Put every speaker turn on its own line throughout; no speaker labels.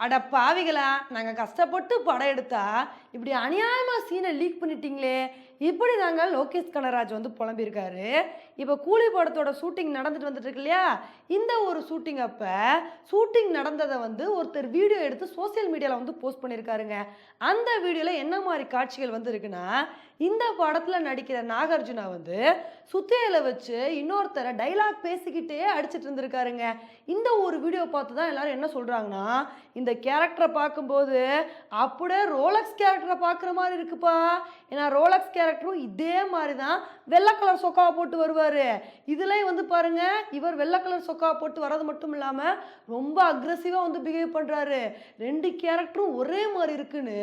அட பாவிகளா நாங்கள் கஷ்டப்பட்டு படம் எடுத்தா இப்படி அநியாயமாக சீனை லீக் பண்ணிட்டீங்களே. இப்படி நாங்கள் லோகேஷ் கனராஜ் வந்து புலம்பியிருக்காரு. இப்போ கூலி படத்தோட ஷூட்டிங் நடந்துட்டு வந்துட்டு இருக்கு இல்லையா? இந்த ஒரு ஷூட்டிங் அப்போ ஷூட்டிங் நடந்ததை வந்து ஒருத்தர் வீடியோ எடுத்து சோஷியல் மீடியாவில் வந்து போஸ்ட் பண்ணியிருக்காருங்க. அந்த வீடியோவில் என்ன மாதிரி காட்சிகள் வந்து இருக்குன்னா இந்த படத்தில் நடிக்கிற நாகார்ஜுனா வந்து சுத்தியில வச்சு இன்னொருத்தரை டைலாக் பேசிக்கிட்டே அடிச்சிட்டு இருந்திருக்காருங்க. இந்த ஒரு வீடியோ பார்த்து தான் எல்லாரும் என்ன சொல்கிறாங்கன்னா இந்த கேரக்டரை பார்க்கும்போது அப்படியே ரோலக்ஸ் கேரக்டர் பார்க்குற மாதிரி இருக்குப்பா. ஏன்னா ரோலக்ஸ் கேரக்டரும் இதே மாதிரி தான் வெள்ளை கலர் சொக்காவை போட்டு வருவார். இதுலேயும் வந்து பாருங்க இவர் வெள்ளை கலர் சொக்காவை போட்டு வர்றது மட்டும் இல்லாமல் ரொம்ப அக்ரெசிவாக வந்து பிஹேவ் பண்ணுறாரு ரெண்டு கேரக்டரும் ஒரே மாதிரி இருக்குன்னு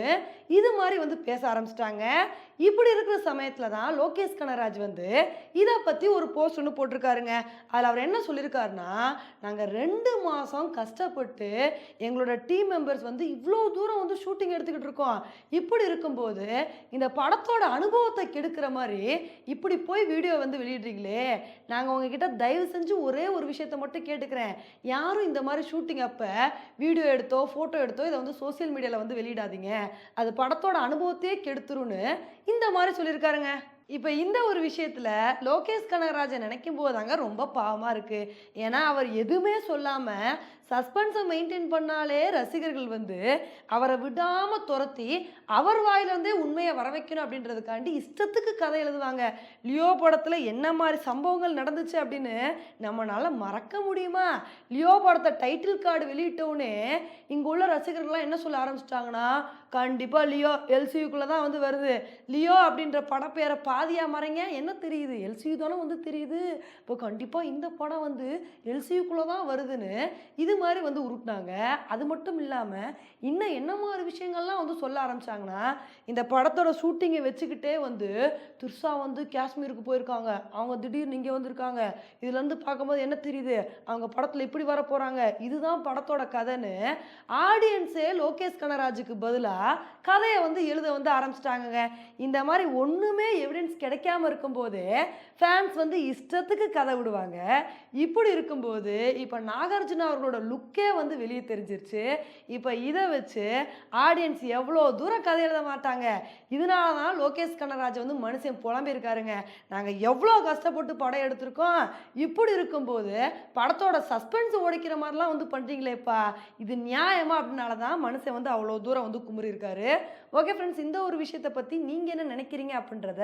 இது மாதிரி வந்து பேச ஆரம்பிச்சிட்டாங்க. இப்படி இருக்கிற சமயத்தில் தான் லோகேஷ் கனராஜ் வந்து இதை பற்றி ஒரு போஸ்ட் ஒன்று போட்டிருக்காருங்க. அதில் அவர் என்ன சொல்லியிருக்காருன்னா நாங்கள் ரெண்டு மாதம் கஷ்டப்பட்டு எங்களோட டீம் மெம்பர்ஸ் வந்து இவ்வளோ தூரம் வந்து ஷூட்டிங் எடுத்துக்கிட்டு இருக்கோம். இப்படி இருக்கும்போது இந்த படத்தோட அனுபவத்தை கெடுக்கிற மாதிரி இப்படி போய் வீடியோ வந்து வெளியிடுறீங்களே நாங்கள் உங்ககிட்ட தயவு செஞ்சு ஒரே ஒரு விஷயத்தை மட்டும் கேட்டுக்கிறேன். யாரும் இந்த மாதிரி ஷூட்டிங் அப்போ வீடியோ எடுத்தோ ஃபோட்டோ எடுத்தோ இதை வந்து சோஷியல் மீடியாவில் வந்து வெளியிடாதீங்க. அது படத்தோட அனுபவத்தையே கெடுத்துருன்னு இந்த மாதிரி சொல்லியிருக்காருங்க. இப்போ இந்த ஒரு விஷயத்தில் லோகேஷ் கனகராஜன் நினைக்கும் போதாங்க ரொம்ப பாவமாக இருக்குது ஏன்னா அவர் எதுவுமே சொல்லாமல் சஸ்பென்ஸை மெயின்டைன் பண்ணாலே ரசிகர்கள் வந்து அவரை விடாமல் துரத்தி அவர் வாயிலிருந்தே உண்மையை வர வைக்கணும் அப்படின்றதுக்காண்டி இஷ்டத்துக்கு கதை எழுதுவாங்க. லியோ படத்தில் என்ன மாதிரி சம்பவங்கள் நடந்துச்சு அப்படின்னு நம்மளால மறக்க முடியுமா? லியோ படத்தை டைட்டில் கார்டு வெளியிட்டோன்னே இங்கே உள்ள ரசிகர்கள்லாம் என்ன சொல்ல ஆரம்பிச்சிட்டாங்கன்னா கண்டிப்பாக லியோ எல்சியூக்குள்ளே தான் வந்து வருது. லியோ அப்படின்ற படப்பேரை சாதியாக மறைங்க. என்ன தெரியுது? எல்சியூ தானே வந்து தெரியுது. இப்போ கண்டிப்பாக இந்த படம் வந்து எல்சியூக்குள்ளே தான் வருதுன்னு இது மாதிரி வந்து உருட்டினாங்க. அது மட்டும் இல்லாமல் இன்னும் என்ன மாதிரி விஷயங்கள்லாம் வந்து சொல்ல ஆரம்பிச்சாங்கன்னா இந்த படத்தோட ஷூட்டிங்கை வச்சுக்கிட்டே வந்து துர்ஷா வந்து காஷ்மீருக்கு போயிருக்காங்க. அவங்க திடீர்னு இங்கே வந்திருக்காங்க. இதுலேருந்து பார்க்கும்போது என்ன தெரியுது? அவங்க படத்தில் இப்படி வர போகிறாங்க இதுதான் படத்தோட கதைன்னு ஆடியன்ஸே லோகேஷ் கனராஜுக்கு பதிலாக கதையை வந்து எழுத வந்து ஆரம்பிச்சிட்டாங்கங்க. இந்த மாதிரி ஒன்றுமே எவிடன்ஸ் கிடைக்காம இருக்கும்போது ஃபேன்ஸ் வந்து இஷ்டத்துக்கு கதை விடுவாங்க. இப்படி இருக்கும்போது இப்போ நாகார்ஜுனா அவர்களோட லுக்கே வந்து வெளியே தெரிஞ்சிருச்சு. இப்போ இதை வச்சு ஆடியன்ஸ் எவ்வளோ தூரம் கதை எழுத மாட்டாங்க. இதனால தான் லோகேஷ் கனராஜ் வந்து மனுஷன் புலம்பியிருக்காருங்க. நாங்கள் எவ்வளோ கஷ்டப்பட்டு படம் எடுத்திருக்கோம். இப்படி இருக்கும்போது படத்தோட சஸ்பென்ஸ் உடைக்கிற மாதிரிலாம் வந்து பண்ணுறீங்களேப்பா இது நியாயமா அப்படின்னால தான் மனுஷன் வந்து அவ்வளோ தூரம் வந்து குமுறியிருக்காரு. ஓகே ஃப்ரெண்ட்ஸ் இந்த ஒரு விஷயத்தை பற்றி நீங்கள் என்ன நினைக்கிறீங்க அப்படின்றத